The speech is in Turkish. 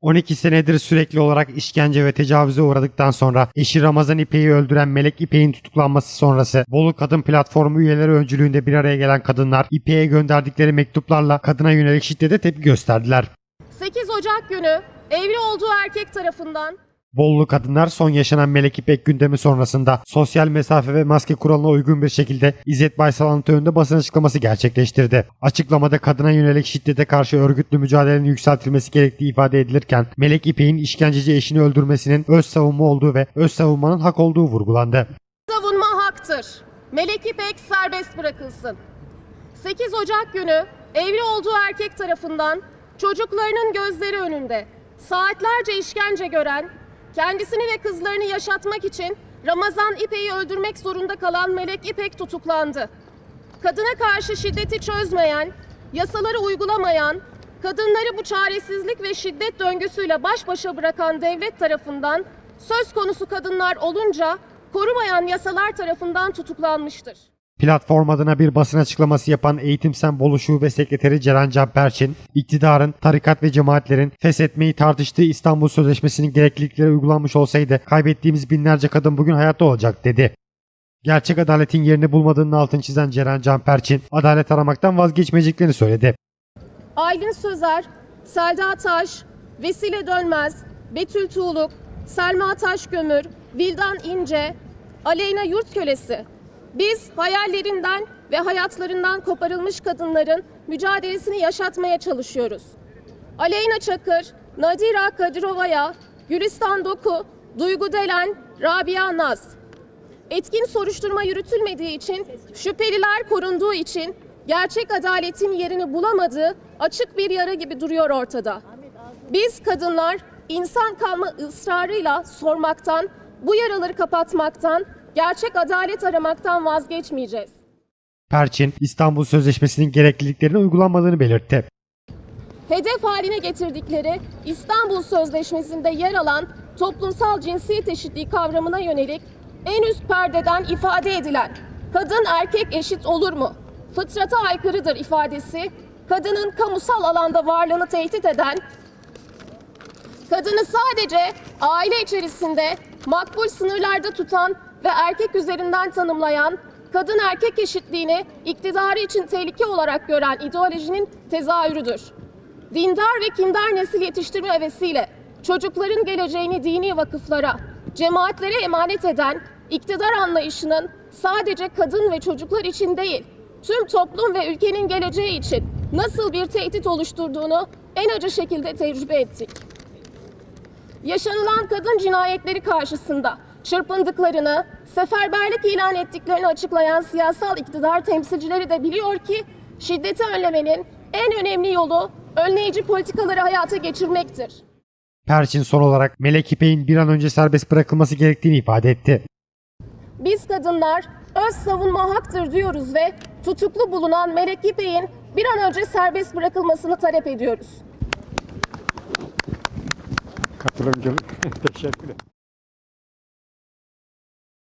12 senedir sürekli olarak işkence ve tecavüze uğradıktan sonra eşi Ramazan İpek'i öldüren Melek İpek'in tutuklanması sonrası Bolu Kadın Platformu üyeleri öncülüğünde bir araya gelen kadınlar İpek'e gönderdikleri mektuplarla kadına yönelik şiddete tepki gösterdiler. 8 Ocak günü evli olduğu erkek tarafından Bollu kadınlar son yaşanan Melek İpek gündemi sonrasında sosyal mesafe ve maske kuralına uygun bir şekilde İzzet Baysal'ın önünde basın açıklaması gerçekleştirdi. Açıklamada kadına yönelik şiddete karşı örgütlü mücadelenin yükseltilmesi gerektiği ifade edilirken Melek İpek'in işkenceci eşini öldürmesinin öz savunma olduğu ve öz savunmanın hak olduğu vurgulandı. savunma haktır. Melek İpek serbest bırakılsın. 8 Ocak günü evli olduğu erkek tarafından çocuklarının gözleri önünde saatlerce işkence gören, kendisini ve kızlarını yaşatmak için Ramazan İpek'i öldürmek zorunda kalan Melek İpek tutuklandı. Kadına karşı şiddeti çözmeyen, yasaları uygulamayan, kadınları bu çaresizlik ve şiddet döngüsüyle baş başa bırakan devlet tarafından söz konusu kadınlar olunca korumayan yasalar tarafından tutuklanmıştır. Platform adına bir basın açıklaması yapan Eğitim Sen Bolu Şube Sekreteri Ceren Canperçin, iktidarın tarikat ve cemaatlerin feshetmeyi tartıştığı İstanbul Sözleşmesi'nin gereklilikleri uygulanmış olsaydı kaybettiğimiz binlerce kadın bugün hayatta olacak dedi. Gerçek adaletin yerini bulmadığının altını çizen Ceren Canperçin, adalet aramaktan vazgeçmeyeceklerini söyledi. Aylin Sözer, Selda Taş, Vesile Dönmez, Betül Tuğluk, Selma Taşgömür, Vildan İnce, Aleyna Yurtkölesi. Biz hayallerinden ve hayatlarından koparılmış kadınların mücadelesini yaşatmaya çalışıyoruz. Aleyna Çakır, Nadira Kadirova'ya, Gülistan Doku, Duygu Delen, Rabia Naz. Etkin soruşturma yürütülmediği için, şüpheliler korunduğu için gerçek adaletin yerini bulamadığı açık bir yara gibi duruyor ortada. Biz kadınlar insan kalma ısrarıyla sormaktan, bu yaraları kapatmaktan, gerçek adalet aramaktan vazgeçmeyeceğiz. Perçin, İstanbul Sözleşmesi'nin gerekliliklerine uygulanmadığını belirtti. hedef haline getirdikleri İstanbul Sözleşmesi'nde yer alan toplumsal cinsiyet eşitliği kavramına yönelik en üst perdeden ifade edilen kadın erkek eşit olur mu? Fıtrata aykırıdır ifadesi kadının kamusal alanda varlığını tehdit eden kadını sadece aile içerisinde makbul sınırlarda tutan ve erkek üzerinden tanımlayan, kadın erkek eşitliğini iktidarı için tehlike olarak gören ideolojinin tezahürüdür. Dindar ve kindar nesil yetiştirme hevesiyle çocukların geleceğini dini vakıflara, cemaatlere emanet eden iktidar anlayışının sadece kadın ve çocuklar için değil, tüm toplum ve ülkenin geleceği için nasıl bir tehdit oluşturduğunu en acı şekilde tecrübe ettik yaşanılan kadın cinayetleri karşısında çırpındıklarını, seferberlik ilan ettiklerini açıklayan siyasal iktidar temsilcileri de biliyor ki şiddeti önlemenin en önemli yolu önleyici politikaları hayata geçirmektir. Perçin son olarak Melek İpek'in bir an önce serbest bırakılması gerektiğini ifade etti. Biz kadınlar öz savunma haktır diyoruz ve tutuklu bulunan Melek İpek'in bir an önce serbest bırakılmasını talep ediyoruz. Katılımcılık. Teşekkür ederim.